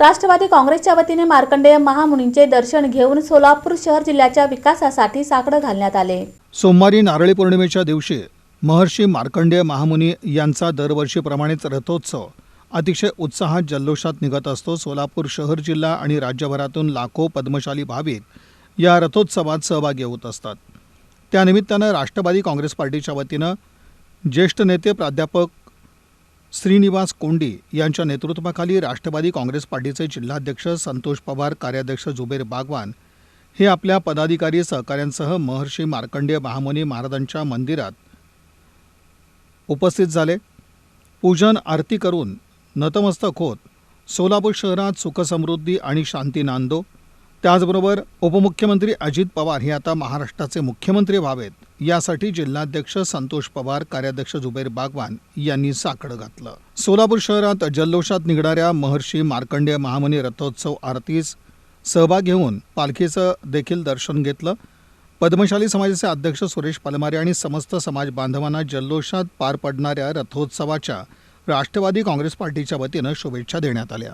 राष्ट्रवादी काँग्रेसच्या वतीने मार्कंडेय महामुनींचे दर्शन घेऊन सोलापूर शहर जिल्ह्याच्या विकासासाठी साकडं घालण्यात आले. सोमवारी नारळी पौर्णिमेच्या दिवशी महर्षी मार्कंडेय महामुनी यांचा दरवर्षीप्रमाणेच रथोत्सव अतिशय उत्साहात जल्लोषात निघत असतो. सोलापूर शहर जिल्हा आणि राज्यभरातून लाखो पद्मशाली भाविक या रथोत्सवात सहभागी होत असतात. त्यानिमित्तानं राष्ट्रवादी काँग्रेस पार्टीच्या वतीनं ज्येष्ठ नेते प्राध्यापक श्रीनिवास कोंडी यांच्या नेतृत्वाखाली राष्ट्रवादी काँग्रेस पार्टीचे जिल्हाध्यक्ष संतोष पवार कार्याध्यक्ष जुबेर बागवान हे आपल्या पदाधिकारी सहकाऱ्यांसह महर्षी मार्कंडेय महामुनी महाराजांच्या मंदिरात उपस्थित झाले. पूजन आरती करून नतमस्तक होत सोलापूर शहरात सुखसमृद्धी आणि शांती नांदो त्याचबरोबर उपमुख्यमंत्री अजित पवार हे आता महाराष्ट्राचे मुख्यमंत्री व्हावेत यासाठी जिल्हाध्यक्ष संतोष पवार कार्याध्यक्ष जुबेर बागवान यांनी साकडं घातलं. सोलापूर शहरात जल्लोषात निघणाऱ्या महर्षी मार्कंडेय महामुनी रथोत्सव आरतीस सहभाग घेऊन पालखीचं देखील दर्शन घेतलं. पद्मशाली समाजाचे अध्यक्ष सुरेश पलमारे आणि समस्त समाज बांधवांना जल्लोषात पार पडणाऱ्या रथोत्सवाच्या राष्ट्रवादी काँग्रेस पार्टीच्या वतीनं शुभेच्छा देण्यात आल्या.